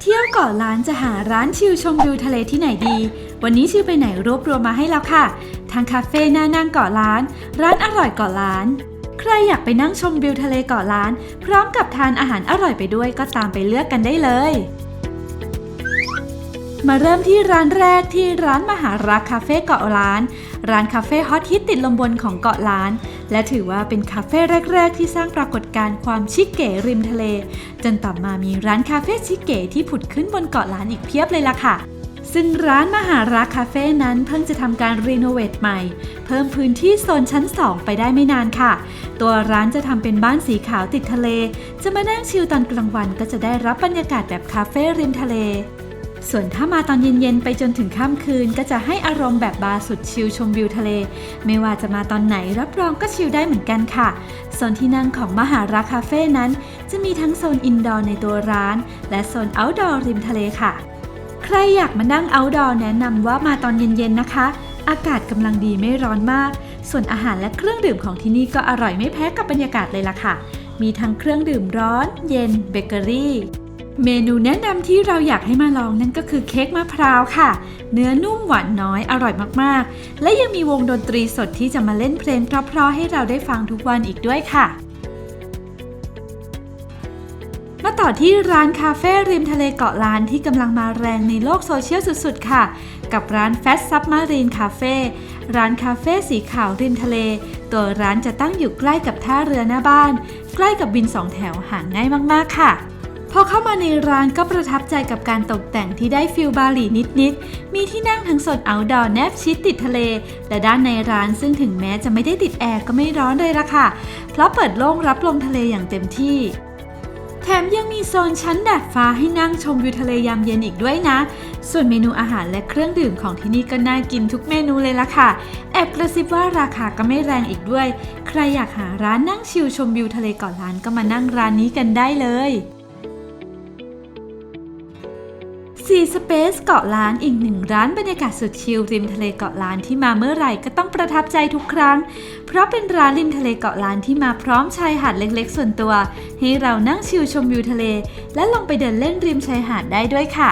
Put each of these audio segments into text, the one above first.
เที่ยวเกาะล้านจะหาร้านชิลชมวิวทะเลที่ไหนดี วันนี้ชิลไปไหนรวบรวมมาให้แล้วค่ะ ทางคาเฟ่หน้านั่งเกาะล้าน ร้านอร่อยเกาะล้าน ใครอยากไปนั่งชมวิวทะเลเกาะล้าน พร้อมกับทานอาหารอร่อยไปด้วยก็ตามไปเลือกกันได้เลย มาเริ่มที่ร้านแรกที่ร้านมหารักคาเฟ่เกาะล้าน ร้านคาเฟ่ฮอตฮิตติดลมบนของเกาะล้าน และถือว่าเป็นคาเฟ่แรก ๆ ที่สร้างปรากฏการณ์ความชิคเก๋ริมทะเล จนต่อมามีร้านคาเฟ่ชิคเก๋ที่ผุดขึ้นบนเกาะล้านอีกเพียบเลยล่ะค่ะซึ่งร้านมหารักคาเฟ่นั้นเพิ่งจะทำการรีโนเวทใหม่ เพิ่มพื้นที่โซนชั้น 2 ไปได้ไม่นานค่ะ ตัวร้านจะทำเป็นบ้านสีขาวติดทะเล จะมานั่งชิลตอนกลางวันก็จะได้รับบรรยากาศแบบคาเฟ่ริมทะเล ส่วนถ้ามาตอนเย็นๆ ไปจนถึงค่ำคืนก็จะให้อารมณ์แบบบาร์สุดชิลชมวิวทะเล ไม่ว่าจะมาตอนไหนรับรองก็ชิลได้เหมือนกันค่ะโซนที่นั่งของมหารักคาเฟ่นั้น จะมีทั้งโซนอินดอร์ในตัวร้าน และโซนเอาท์ดอร์ริมทะเลค่ะ ใครอยากมานั่งเอาท์ดอร์แนะนำว่ามาตอนเย็นๆนะคะ อากาศกำลังดีไม่ร้อนมาก ส่วนอาหารและเครื่องดื่มของที่นี่ก็อร่อยไม่แพ้กับบรรยากาศเลยล่ะค่ะ มีทั้งเครื่องดื่มร้อน เย็นเบเกอรี่ เมนูแนะนำที่เราอยากให้มาลองนั่นก็คือเค้กมะพร้าวค่ะ เนื้อนุ่มหวานน้อยอร่อยมากๆ และยังมีวงดนตรีสดที่จะมาเล่นเพลงเพราะๆให้เราได้ฟังทุกวันอีกด้วยค่ะ มาต่อที่ร้านคาเฟ่ริมทะเลเกาะล้านที่กำลังมาแรงในโลกโซเชียลสุดๆ ค่ะ กับร้าน Fast Submarine Cafe ร้านคาเฟ่สีขาวริมทะเล ตัวร้านจะตั้งอยู่ใกล้กับท่าเรือหน้าบ้าน ใกล้กับบินสองแถวห่างง่ายมากๆค่ะ อเข้ามาในร้านก็ประทับใจกับการตกแต่งที่ได้ฟิลบาหลีนิดๆ มีที่นั่งทั้งโซนเอาท์ดอร์แนบชิดติดทะเลและด้านในร้านซึ่งถึงแม้จะไม่ได้ติดแอร์ก็ไม่ร้อนเลยละค่ะ เพราะเปิดโล่งรับลมทะเลอย่างเต็มที่แถมยังมีโซนชั้นดาดฟ้าให้นั่งชมวิวทะเลยามเย็นอีกด้วยนะ ส่วนเมนูอาหารและเครื่องดื่มของที่นี่ก็น่ากินทุกเมนูเลยล่ะค่ะ แอบกระซิบว่าราคาก็ไม่แรงอีกด้วย ใครอยากหาร้านนั่งชิลชมวิวทะเลเก่อนร้านก็มานั่งร้านนี้กันได้เลย ซีสเปซเกาะล้านอีกหนึ่งร้านบรรยากาศสุดชิลริมทะเลเกาะล้านที่มาเมื่อไหร่ก็ต้องประทับใจทุกครั้ง เพราะเป็นร้านริมทะเลเกาะล้านที่มาพร้อมชายหาดเล็กๆ ส่วนตัว ให้เรานั่งชิลชมวิวทะเล และลงไปเดินเล่นริมชายหาดได้ด้วยค่ะ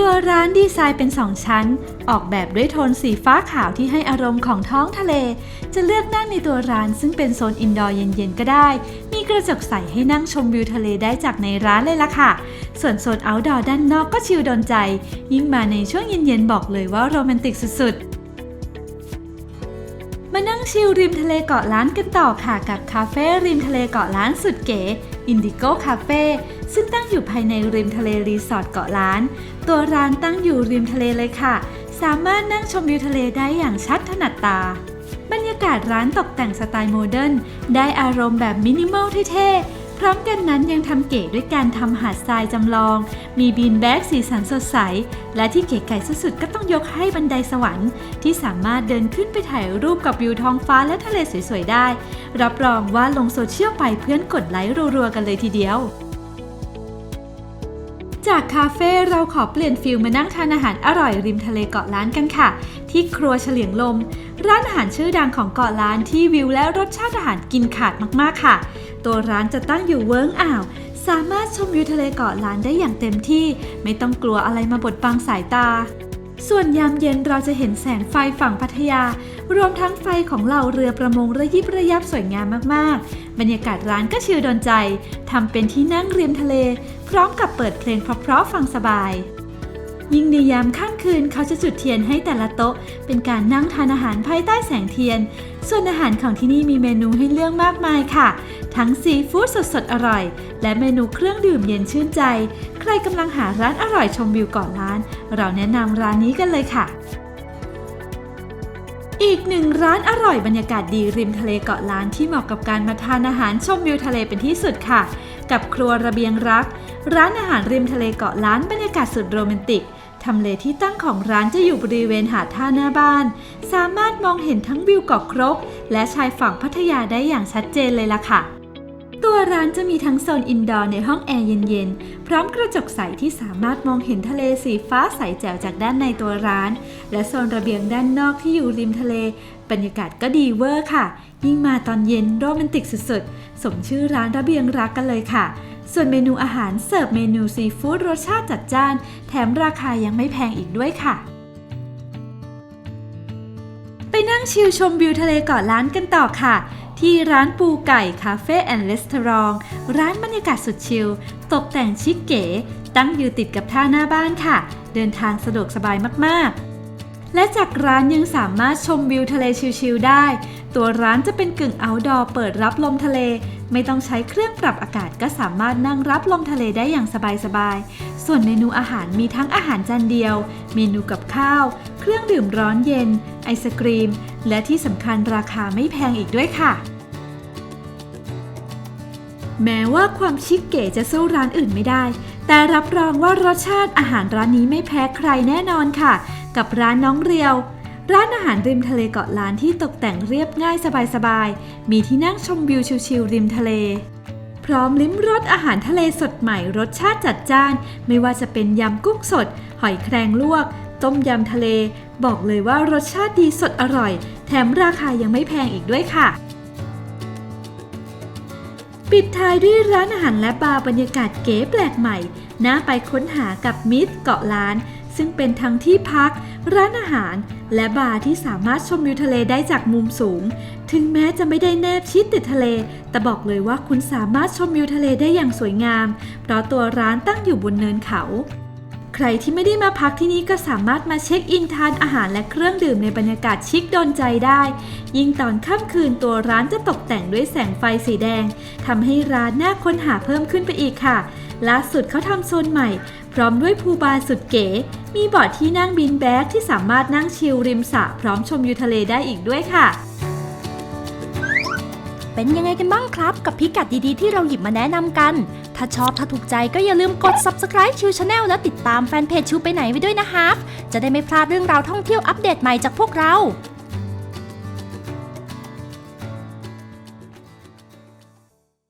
ตัวร้านดีไซน์เป็น2ชั้น ออกแบบด้วยโทนสีฟ้าขาวที่ให้อารมณ์ของท้องทะเล จะเลือกนั่งในตัวร้านซึ่งเป็นโซนอินดอร์เย็นๆก็ได้ มีกระจกใสให้นั่งชมวิวทะเลได้จากในร้านเลยล่ะค่ะ ส่วนโซนเอาท์ดอร์ด้านนอกก็ชิลโดนใจ ยิ่งมาในช่วงเย็นๆบอกเลยว่าโรแมนติกสุดๆมานั่งชิลริมทะเลเกาะล้านกันต่อค่ะกับคาเฟ่ริมทะเลเกาะล้านสุดเก๋อินดิโก้คาเฟ่ ซึ่งตั้งอยู่ภายในริมทะเลรีสอร์ทเกาะล้าน ตัวร้านตั้งอยู่ริมทะเลเลยค่ะ สามารถนั่งชมวิวทะเลได้อย่างชัดถนัดตา บรรยากาศร้านตกแต่งสไตล์โมเดิร์นได้อารมณ์แบบมินิมอลเท่ๆ พร้อมกันนั้นยังทำเก๋ด้วยการทำหาดทรายจำลอง มีบีนแบ็กสีสันสดใส และที่เก๋ไก่สุดๆก็ต้องยกให้บันไดสวรรค์ ที่สามารถเดินขึ้นไปถ่ายรูปกับวิวท้องฟ้าและทะเลสวยๆได้ รับรองว่าลงโซเชียลไปเพื่อนกดไลค์รัวๆกันเลยทีเดียว จากคาเฟ่เราขอเปลี่ยนฟิลมานั่งทานอาหารอร่อยริมทะเลเกาะล้านกันค่ะ ที่ครัวเฉลียงลม ร้านอาหารชื่อดังของเกาะล้านที่วิวและรสชาติอาหารกินขาดมากๆค่ะ ตัวร้านจะตั้งอยู่เวิ้งอ่าว สามารถชมวิวทะเลเกาะล้านได้อย่างเต็มที่ ไม่ต้องกลัวอะไรมาบดบังสายตา ส่วนยามเย็นเราจะเห็นแสงไฟฝั่งพัทยา รวมทั้งไฟของเหล่าเรือประมงระยิบระยับสวยงามมากๆ บรรยากาศร้านก็ชิลโดนใจทำเป็นที่นั่งริมทะเล พร้อมกับเปิดเพลงเพราะๆฟังสบาย ยิ่งในยามค่ำคืนเขาจะจุดเทียนให้แต่ละโต๊ะ เป็นการนั่งทานอาหารภายใต้แสงเทียน ส่วนอาหารของที่นี่มีเมนูให้เลือกมากมายค่ะ ทั้งซีฟู้ดสดๆอร่อย และเมนูเครื่องดื่มเย็นชื่นใจ ใครกำลังหาร้านอร่อยชมวิวก่อนร้าน เราแนะนำร้านนี้กันเลยค่ะ อีกหนึ่งร้านอร่อยบรรยากาศดีริมทะเลเกาะล้านที่เหมาะกับการมาทานอาหารชมวิวทะเลเป็นที่สุดค่ะ กับครัวระเบียงรัก ร้านอาหารริมทะเลเกาะล้านบรรยากาศสุดโรแมนติกทำเลที่ตั้งของร้านจะอยู่บริเวณหาดท่าหน้าบ้าน สามารถมองเห็นทั้งวิวเกาะครก และชายฝั่งพัทยาได้อย่างชัดเจนเลยล่ะค่ะ ตัวร้านจะมีทั้งโซนอินดอร์ในห้องแอร์เย็นๆ พร้อมกระจกใสที่สามารถมองเห็นทะเลสีฟ้าใสแจ๋วจากด้านในตัวร้าน และโซนระเบียงด้านนอกที่อยู่ริมทะเล บรรยากาศก็ดีเวอร์ค่ะ ยิ่งมาตอนเย็นโรแมนติกสุดๆ สมชื่อร้านระเบียงรักกันเลยค่ะ ส่วนเมนูอาหารเสิร์ฟเมนูซีฟู้ดรสชาติจัดจ้าน แถมราคายังไม่แพงอีกด้วยค่ะไปนั่งชิลชมวิวทะเลเกาะล้านกันต่อค่ะ ที่ร้านปูไก่คาเฟ่แอนด์รีสตอร์ทร้านบรรยากาศสุดชิล ตกแต่งชิคเก๋ ตั้งอยู่ติดกับท่าหน้าบ้านค่ะ เดินทางสะดวกสบายมากๆ และจากร้านยังสามารถชมวิวทะเลชิลๆได้ ตัวร้านจะเป็นกึ่ง outdoor เปิดรับลมทะเล ไม่ต้องใช้เครื่องปรับอากาศก็สามารถนั่งรับลมทะเลได้อย่างสบายๆ ส่วนเมนูอาหารมีทั้งอาหารจานเดียว เมนูกับข้าว เครื่องดื่มร้อนเย็น ไอศกรีม และที่สำคัญราคาไม่แพงอีกด้วยค่ะ แม้ว่าความชิคเก๋จะสู้ร้านอื่นไม่ได้ แต่รับรองว่ารสชาติอาหารร้านนี้ไม่แพ้ใครแน่นอนค่ะ กับร้านน้องเรียว ร้านอาหารริมทะเลเกาะล้านที่ตกแต่งเรียบง่ายสบายๆ มีที่นั่งชมวิวชิลๆริมทะเลพร้อมลิ้มรสอาหารทะเลสดใหม่รสชาติจัดจ้าน ไม่ว่าจะเป็นยำกุ้งสด หอยแครงลวก ต้มยำทะเล บอกเลยว่ารสชาติดีสดอร่อย แถมราคายังไม่แพงอีกด้วยค่ะ ปิดท้ายด้วยร้านอาหารและบาร์บรรยากาศเก๋แปลกใหม่ น่าไปค้นหากับมิตรเกาะล้าน ซึ่งเป็นทั้งที่พัก ร้านอาหาร และบาร์ที่สามารถชมวิวทะเลได้จากมุมสูง ถึงแม้จะไม่ได้แนบชิดติดทะเล แต่บอกเลยว่าคุณสามารถชมวิวทะเลได้อย่างสวยงาม เพราะตัวร้านตั้งอยู่บนเนินเขา ใครที่ไม่ได้มาพักที่นี่ก็สามารถมาเช็คอินทานอาหารและเครื่องดื่มในบรรยากาศชิคโดนใจได้ ยิ่งตอนค่ำคืนตัวร้านจะตกแต่งด้วยแสงไฟสีแดงทำให้ร้านน่าค้นหาเพิ่มขึ้นไปอีกค่ะล่าสุดเขาทำโซนใหม่ พร้อมด้วยพูบารสุดเก๋ มีเบาะที่นั่งบินแบ็กที่สามารถนั่งชิลริมสระพร้อมชมวิวทะเลได้อีกด้วยค่ะ เป็นยังไงกันบ้างครับ กับพิกัดดีๆที่เราหยิบมาแนะนำกัน ถ้าชอบถ้าถูกใจก็อย่าลืมกด subscribe ชิวชาแนลและติดตามแฟนเพจชูไปไหนไว้ด้วยนะครับ จะได้ไม่พลาดเรื่องราวท่องเที่ยวอัปเดตใหม่จากพวกเรา